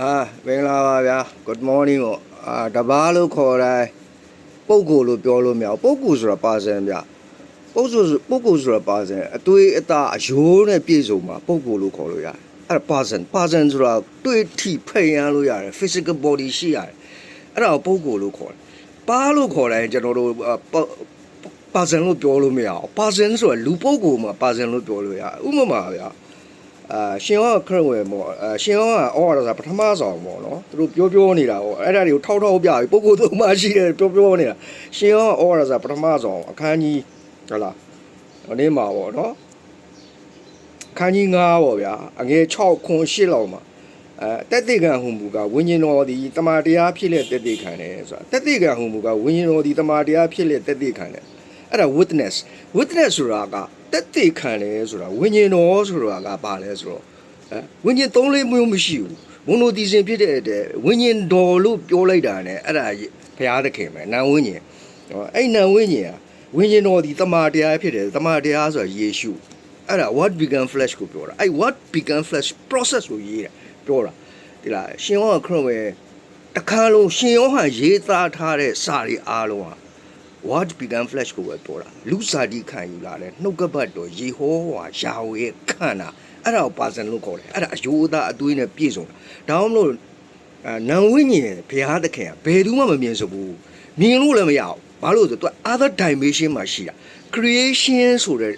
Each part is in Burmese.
အာမင်္ဂလာပါဗျာ good morning ပေါ့အာတပားလို့ခေါ်တိုင်းပုပ်ကိုလို့ပြောလို့မရဘူးပုပ်ကိုဆိုတာပါစံဗျပုပ်ဆိုပုပ်ကိုဆိုတာပါစံအသွေးအသားအယိုးနဲ့ပြည့်စုံမှာပုပ်ကိုလို့ခေါ်လို့ရတယ်အဲ့ဒါပါစံပါစံဆိုတာတွေ့ထိဖိတ်ရမ်းလို့ရတယ် physical body ရှိရတယ်အဲ့ဒါကိုပုပ်ကိုလို့ခေါ်တယ်ပါလို့ခေါ်တိုင်းကျွန်တော်တို့အာပပါစံလို့ပြောလို့မရဘူးပါစံဆိုတာလူပုပ်ကိုမှာပါစံလို့ပြောလို့ရတယ်ဥပမာဗျာ အာရှင်ရောခရဝယ်ပေါ့အာရှင်ရောကဩဝါဒစာပထမဆောင်ပေါ့နော်သူတို့ပြောပြောနေတာပေါ့အဲ့ဒါတွေကိုထောက်ထောက်ပြပြီးပုဂ္ဂိုလ်သုံးပါရှိတယ်ပြောပြောနေတာရှင်ရောကဩဝါဒစာပထမဆောင်အခန်းကြီးဟုတ်လားဟိုနေ့မှာပေါ့နော်အခန်းကြီး9ပေါ့ဗျာအငယ်6ခွန်8လောက်မှာအဲတက်တေကံဟုမူကဝိညာဉ်တော်သည်တမာတရားဖြစ်လက်တက်တေခံတယ်ဆိုတာတက်တေကံဟုမူကဝိညာဉ်တော်သည်တမာတရားဖြစ်လက်တက်တေခံတယ်အဲ့ဒါ witness witness ဆိုတာက တက်တေခံတယ်ဆိုတာဝိညာဉ်တော်ဆိုတာကဘာလဲဆိုတော့အဲဝိညာဉ်သုံးလေးမျိုးမရှိဘူးမွန်နိုတီဇင်ဖြစ်တဲ့အတွက်ဝိညာဉ်တော်လို့ပြောလိုက်တာ ਨੇ အဲ့ဒါဘုရားသခင်ပဲနာဝိညာဉ်ဟောအဲ့နာဝိညာဉ်ကဝိညာဉ်တော်ဒီတမာတရားဖြစ်တယ်တမာတရားဆိုတာယေရှုအဲ့ဒါ what began flesh ကိုပြောတာအဲ့ what began flesh process ကိုရေးတာပြောတာဒီလားရှင်ယောဟန်ခရစ်ဝင်တခါလုံးရှင်ယောဟန်ရေးသားထားတဲ့စာတွေအားလုံးဟာ what began flesh ကိုပဲပြောတာလူစားတိခံယူလာတဲ့နှုတ်ကပတ်တော်ယေဟောဝါယာဝေခန္ဓာအဲ့ဒါကိုပါစံလို့ခေါ်တယ်အဲ့ဒါအယိုးသားအသွေးနဲ့ပြည့်စုံတာဒါမှမဟုတ်အဲနံဝိညာဉ်ဘုရားသခင်ကဘယ်သူမှမမြင်စဘူးမြင်လို့လည်းမရဘူးဘာလို့လဲဆိုတော့ तू other dimension မှာရှိတာ creation ဆိုတဲ့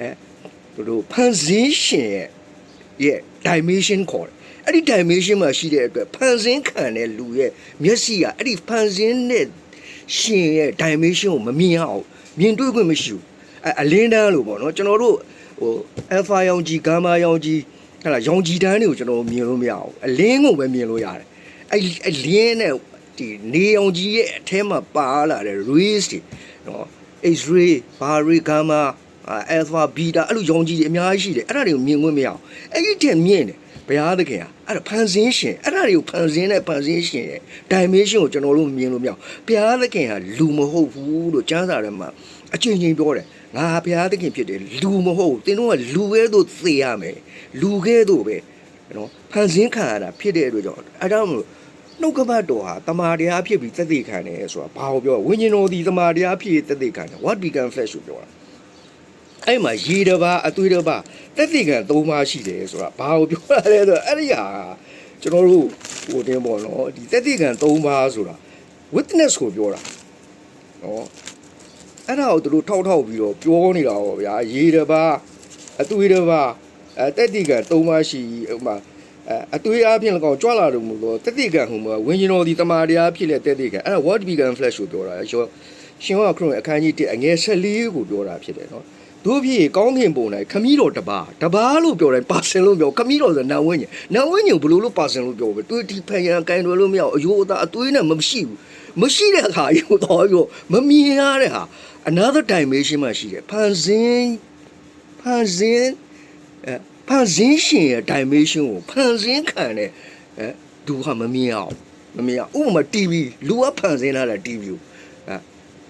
အဲတို့ဖန်ဆင်းရှင်ရဲ့ရဲ့ dimension ခေါ်တယ်အဲ့ဒီ dimension မှာရှိတဲ့အတွက်ဖန်ဆင်းခံတဲ့လူရဲ့မျက်စိကအဲ့ဒီဖန်ဆင်းတဲ့ ရှင်ရဲ့ dimension ကိုမမြင်အောင်မြင်တွေ့ခွင့်မရှိဘူးအဲအလင်းတန်းလို့ပေါ့နော်ကျွန်တော်တို့ဟို alpha ရောင်ကြီး gamma ရောင်ကြီးဟဲ့လားရောင်ကြီးတန်းတွေကိုကျွန်တော်မြင်လို့မရဘူးအလင်းကိုပဲမြင်လို့ရတယ်အဲ့အလင်းနဲ့ဒီနေရောင်ကြီးရဲ့အထဲမှာပါလာတဲ့ rays တွေနော် X-ray, bar-ray, gamma, alpha, beta အဲ့လိုရောင်ကြီးတွေအများကြီးရှိတယ်အဲ့ဒါတွေကိုမြင်ခွင့်မရအောင်အဲ့ဒီတဲ့မြင်တယ် ဘုရားသခင်ကအဲ့ဒါဖန်ဆင်းရှင်အဲ့ဒါတွေကိုဖန်ဆင်းတဲ့ဖန်ဆင်းရှင်ရဲ့ dimension ကိုကျွန်တော်တို့မြင်လို့မရအောင်ဘုရားသခင်ကလူမဟုတ်ဘူးလို့ကျမ်းစာထဲမှာအချင်းချင်းပြောတယ်ငါဘုရားသခင်ဖြစ်တယ်လူမဟုတ်ဘူးသင်တို့ကလူကဲသို့သေရမယ်လူကဲသို့ပဲနော်ဖန်ဆင်းခံရတာဖြစ်တဲ့အတွက်ကြောင့်အဲ့ဒါမို့နှုတ်ကပတ်တော်ဟာတမာတရားဖြစ်ပြီးသက်သေခံတယ်ဆိုတာဘာကိုပြောဝိညာဉ်တော်ဒီတမာတရားဖြစ်ပြီးသက်သေခံတယ် what began flesh ကိုပြောတာ အဲ့မှာရေတစ်ပါးအသွေးတစ်ပါးသက်သေခံသုံးပါးရှိတယ်ဆိုတာဘာကိုပြောရလဲဆိုတော့အဲ့ဒီဟာကျွန်တော်တို့ဟိုတင်းပေါ့နော်ဒီသက်သေခံသုံးပါးဆိုတာ witness ကိုပြောတာနော်အဲ့ဒါကိုသူတို့ထောက်ထောက်ပြီးတော့ပြောနေတာပေါ့ဗျာရေတစ်ပါးအသွေးတစ်ပါးအဲသက်သေခံသုံးပါးရှိဥပမာအဲအသွေးအားဖြင့်လည်းကောင်းကြွလာလို့မလို့တတိကံဟိုမှာဝิญဉ်တော်ဒီတမာတရားဖြစ်တဲ့တတိကံအဲ့ဒါ what began flesh ကိုပြောတာရောရှင်ဝါခရုအခန်းကြီး1အငယ်14ကိုပြောတာဖြစ်တယ်နော် တို့ဖြစ်ကောင်းကင်ပုံ၌ခမည်းတော်တပါးတပါးလို့ပြောတယ်ပါစင်လို့ပြောခမည်းတော်ဆိုနံဝိညာဉ်နံဝိညာဉ်ဘယ်လိုလို့ပါစင်လို့ပြောပဲတွေးတီဖန်ရန်ကင်တော်လို့မရအောင်အယိုးအသားအသွေးနဲ့မရှိဘူးမရှိတဲ့အခါယူတော့ရောမမြင်ရတဲ့ဟာ another dimension မှာရှိတယ်ဖန်ဆင်းဖန်ဆင်းအဲဖန်ဆင်းရှင်ရဲ့ dimension ကိုဖန်ဆင်းခံတဲ့အဲသူကမမြင်အောင်မမြင်အောင်ဥပမာ TV လူကဖန်ဆင်းလာတဲ့ TV ကို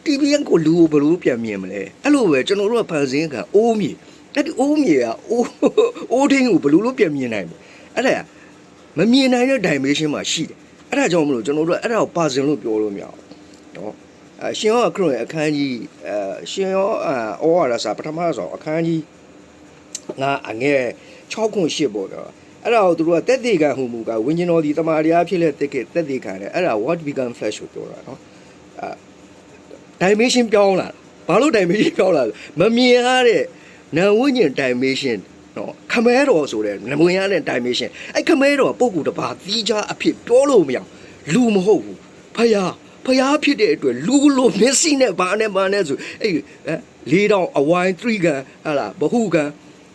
အဲ TV ကိုလူကိုဘယ်လိုပြန်မြင်မလဲအဲ့လိုပဲကျွန်တော်တို့ကဖန်ဆင်းခံအိုးမြေအဲ့ဒီအိုးမြေကအိုးအိုးထင်းကိုဘယ်လိုလို့ပြန်မြင်နိုင်မလဲအဲ့ဒါကမမြင်နိုင်တဲ့ dimension မှာရှိတယ်အဲ့ဒါကြောင့်မလို့ကျွန်တော်တို့ကအဲ့ဒါကိုပါစင်လို့ပြောလို့မရအောင်နော်အဲရှင်ရောခရုရဲ့အခန်းကြီးအဲရှင်ရောအော်ရစာပထမဆုံးအခန်းကြီးငါအငဲ6ခွန်8ပေါ့တော့အဲ့ဒါကိုသူတို့ကတက်သေးခံဟူမူကဝิญဉ်တော်ဒီတမာတရားဖြစ်လက်တက်ခဲ့တက်သေးခံတယ်အဲ့ဒါ what began flesh ကိုပြောတာနော်အဲ dimension ပြောင်းလာဘာလို့ dimension ပြောင်းလာလဲမမြင်ရတဲ့နာဝိညာဉ် dimension နော်ခမဲတော်ဆိုတဲ့နမဝင်ရတဲ့ dimension အဲ့ခမဲတော်ပုံကူတစ်ပါးသီးခြားအဖြစ်ပြောလို့မရအောင်လူမဟုတ်ဘူးဖယားဖယားဖြစ်တဲ့အတွက်လူလိုမျက်စိနဲ့ဘာနဲ့ဘာနဲ့ဆိုအဲ့အဲလေးတောင်အဝိုင်း3ကန်ဟာလားဘဟုကန်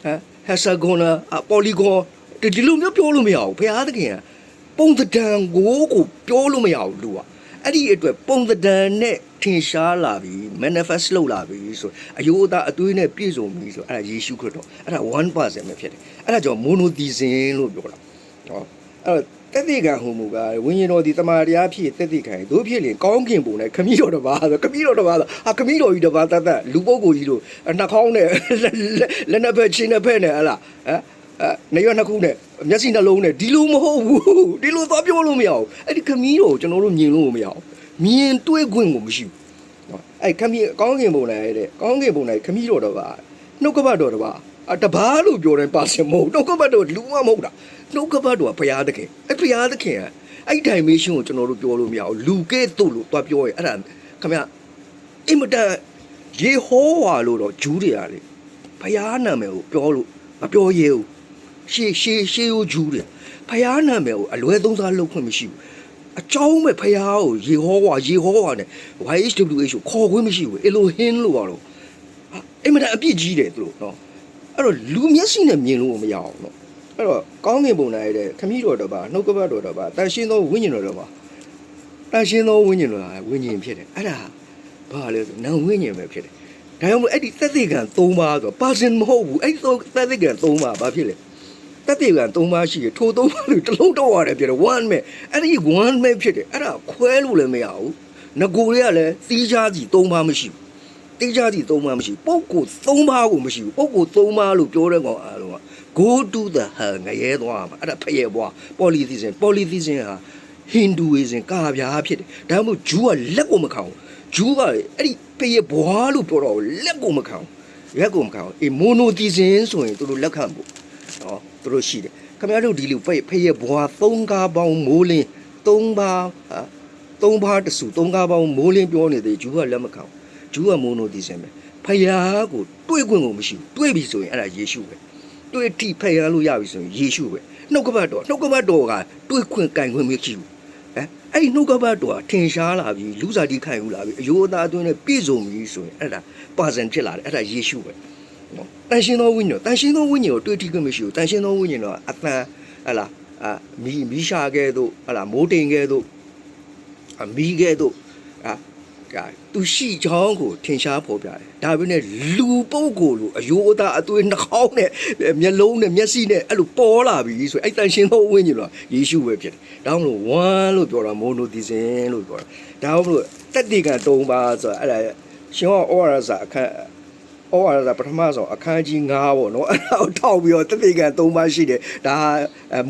ဟမ်ဟက်ဆာဂွန်နာပေါ်လီဂွန်ဒီလိုမျိုးပြောလို့မရဘူးဖယားသခင်ကပုံသဏ္ဍာန်ကိုကိုပြောလို့မရဘူးလူကအဲ့ဒီအတွက်ပုံသဏ္ဍာန်နဲ့ ထင်ရှားလာပြီ manifest လုပ်လာပြီဆိုအယိုးအသားအသွေးနဲ့ပြည့်စုံပြီဆိုအဲ့ဒါယေရှုခရစ်တော်အဲ့ဒါ1%ပဲဖြစ်တယ်အဲ့ဒါကြောင့် monotheism လို့ပြောတာဟောအဲ့တော့တက်တိကံဟူမူကဝိညာဉ်တော်ဒီတမာတရားဖြစ်တက်တိကံတို့ဖြစ်ရင်ကောင်းကင်ပုံနဲ့ခမည်းတော်တစ်ပါးဆိုခမည်းတော်တစ်ပါးဆိုဟာခမည်းတော်ကြီးတစ်ပါးတတ်တတ်လူပုဂ္ဂိုလ်ကြီးတို့နှာခေါင်းနဲ့လက်နှစ်ဖက်ချင်းနှစ်ဖက်နဲ့ဟလားဟမ်အဲနေရနှစ်ခုနဲ့မျက်စိနှလုံးနဲ့ဒီလိုမဟုတ်ဘူးဒီလိုသွားပြောလို့မရဘူးအဲ့ဒီခမီးတော်ကိုကျွန်တော်တို့မြင်လို့မရဘူး မြင်တွေးခွင့်ကိုမရှိဘူးနော်အဲ့ခမီးကောင်းကင်ဘုံနိုင်တဲ့ကောင်းကင်ဘုံနိုင်ခမီးတော်တော့ပါနှုတ်ကပတ်တော်တော့ပါအတဘာလို့ပြောတယ်ပါစင်မဟုတ်နှုတ်ကပတ်တော်လူမမဟုတ်တာနှုတ်ကပတ်တော်ကဘုရားသခင်အဲ့ဘုရားသခင်ကအဲ့ dimension ကိုကျွန်တော်တို့ပြောလို့မရဘူးလူကဲ့သို့လို့သွားပြောရင်အဲ့ဒါခမအင်မတန်ရေဟောဝါလို့တော့ဂျူးတွေရလေဘုရားနာမည်ကိုပြောလို့မပြောရဲဘူးရှေးရှေးရှေးကိုဂျူးတယ်ဖယားနာမည်ကိုအလွဲသုံးစားလုပ်ခွင့်မရှိဘူး အကြောင်းမဲ့ဖယားကိုရေဟောဝါရေဟောဝါနဲ့ YHWH ကိုခေါ်ခွင့်မရှိဘူးအလိုဟင်းလို့ကတော့အင်မတန်အပြစ်ကြီးတယ်သူတို့နော်အဲ့တော့လူမျက်စိနဲ့မြင်လို့မရအောင်နော်အဲ့တော့ကောင်းငင်ပုံနိုင်တဲ့ခမည်းတော်တော်ပါနှုတ်ကပတ်တော်တော်ပါတန်ရှင်းသောဝိညာဉ်တော်တော်ပါတန်ရှင်းသောဝိညာဉ်တော်ဟာဝိညာဉ်ဖြစ်တယ်အဲ့ဒါဘာလဲဆိုနံဝိညာဉ်ပဲဖြစ်တယ်ဒါကြောင့်မို့အဲ့ဒီသက်သေခံ၃ပါးဆိုပါစင်မဟုတ်ဘူးအဲ့ဒီသက်သေခံ၃ပါးဘာဖြစ်လဲ တက်တေကံ၃ပါးရှိတယ်ထို၃ပါးလို့တစ်လုံးတော့ရတယ်ပြတယ် one မဲ့အဲ့ဒီ one မဲ့ဖြစ်တယ်အဲ့ဒါခွဲလို့လည်းမရဘူးငကိုတွေကလည်းသီးခြားစီ၃ပါးမရှိဘူးသီးခြားစီ၃ပါးမရှိဘူးပုဂ္ဂိုလ်၃ပါးကိုမရှိဘူးပုဂ္ဂိုလ်၃ပါးလို့ပြောတဲ့ကောင်အားလုံးက go to the hell ငရဲသွားမှာအဲ့ဒါဖျက်ဘွား polytheism polytheism ဟာ hinduism ကာဗျာဖြစ်တယ်ဒါမှမဟုတ်ဂျူးကလက်ကိုမခံဘူးဂျူးကအဲ့ဒီဖျက်ဘွားလို့ပြောတော့လက်ကိုမခံဘူးလက်ကိုမခံဘူးအေ monotheism ဆိုရင်သူတို့လက်ခံဖို့နော် သူတို့ရှိတယ်ခင်ဗျားတို့ဒီလူဖိတ်ဖိတ်ရဲ့ဘွာ၃ကားပေါင်းမိုးလင်း၃ပါးဟာ၃ပါးတစု၃ကားပေါင်းမိုးလင်းပြောနေသေးဂျူးကလက်မခံဘူးဂျူးကမိုးနိုဒီစင်ပဲဖယားကိုတွေးခွင့်ကိုမရှိဘူးတွေးပြီဆိုရင်အဲ့ဒါယေရှုပဲတွေးထိဖယားလို့ရပြီဆိုရင်ယေရှုပဲနှုတ်ကပတ်တော်နှုတ်ကပတ်တော်ကတွေးခွင့်ကင်ခွင့်မရှိဘူးဟမ်အဲ့ဒီနှုတ်ကပတ်တော်ကထင်ရှားလာပြီလူစားတိခံယူလာပြီအယိုးအသားအတွင်းနဲ့ပြည့်စုံပြီဆိုရင်အဲ့ဒါပါစံဖြစ်လာတယ်အဲ့ဒါယေရှုပဲ နော်တန်ရှင်းသောဝိညာဉ်တန်ရှင်းသောဝိညာဉ်ကိုတွေ့ထိခွင့်မရှိဘူးတန်ရှင်းသောဝိညာဉ်တော့အတန်ဟလာအာမီမီရှာကဲတို့ဟလာမိုးတိမ်ကဲတို့အမီကဲတို့အာဒါသူရှိချောင်းကိုထင်ရှားဖော်ပြတယ်ဒါပေမဲ့လူပုဂ္ဂိုလ်လိုအယိုးအသားအသွေးနှာခေါင်းနဲ့မျက်လုံးနဲ့မျက်စိနဲ့အဲ့လိုပေါ်လာပြီဆိုအဲ့တန်ရှင်းသောဝိညာဉ်တော့ယေရှုပဲဖြစ်တယ်ဒါမှမဟုတ်ဝမ်းလို့ပြောတာမိုနိုဒီဇင်လို့ပြောတာဒါမှမဟုတ်တက်တိကံ၃ပါးဆိုတာအဲ့ဒါရှင်ဟောဩဝါဒစာအခန်း ဩဝါဒပထမဆုံးအခန်းကြီး9ပေါ့နော်အဲ့ဒါကိုထောက်ပြီးတော့တသိကံ3ပါးရှိတယ်ဒါ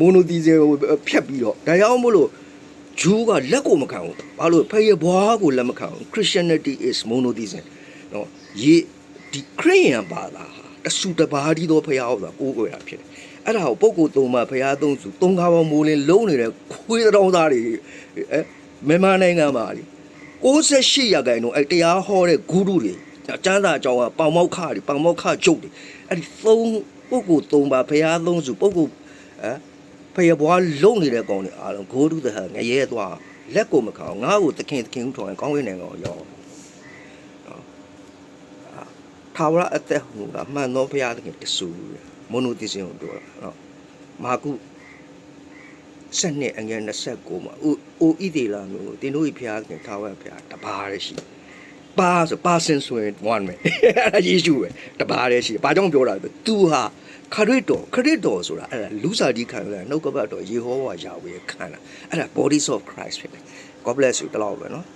မိုနိုတီဇင်ကိုဖြတ်ပြီးတော့ဒါကြောင့်မို့လို့ဂျူးကလက်ကိုမခံဘူးဘာလို့ဖယေဘွားကိုလက်မခံဘူး Christianity is monotheism နော်ရေဒီခရိယန်ဘာသာဟာတဆူတပါးဒီတော့ဖယားဟုတ်တာကိုးကွယ်တာဖြစ်တယ်အဲ့ဒါကိုပုဂ္ဂိုလ်သုံးပါးဖယားသုံးစုသုံးကားပေါင်းမိုးလင်းလုံးနေတဲ့ခွေးတောင်းသားတွေအဲမြန်မာနိုင်ငံမှာလေ68ရာခိုင်နှုန်းအဲတရားဟောတဲ့ဂုရုတွေ ကျမ်းစာအကြောင်းကပေါင်မောက်ခတွေပေါင်မောက်ခကျုပ်တွေအဲ့ဒီသုံးပုဂ္ဂိုလ်သုံးပါဘုရားသုံးစုပုဂ္ဂိုလ်အဲဖယဘွားလုံနေတဲ့ကောင်တွေအားလုံးဂိုးတုသဟငရဲသွားလက်ကိုမခေါငါ့ကိုသခင်သခင်ဦးထောင်ကောင်းကင်နိုင်ငံကိုရောက်ထာဝရအသက်ဟူတာမှန်သောဘုရားသခင်တဆူမိုနိုတီစင်ကိုပြောတာနော်မာကုစနစ်အငယ်29မှာအိုဣဒေလာမျိုးတင်တို့ဤဘုရားသခင်ထာဝရဘုရားတပါးရရှိ ပါဆိုပါစင်ဆိုရင် one ပဲအဲ့ဒါယေရှုပဲတပါးတည်းရှိဘာကြောင့်ပြောတာလဲသူဟာခရစ်တော်ခရစ်တော်ဆိုတာအဲ့ဒါလူစားကြီးခံရနှုတ်ကပတ်တော်ယေဟောဝါယာဝေခံတာအဲ့ဒါ body of Christ ဖြစ်တယ် God bless you တလောက်ပဲနော်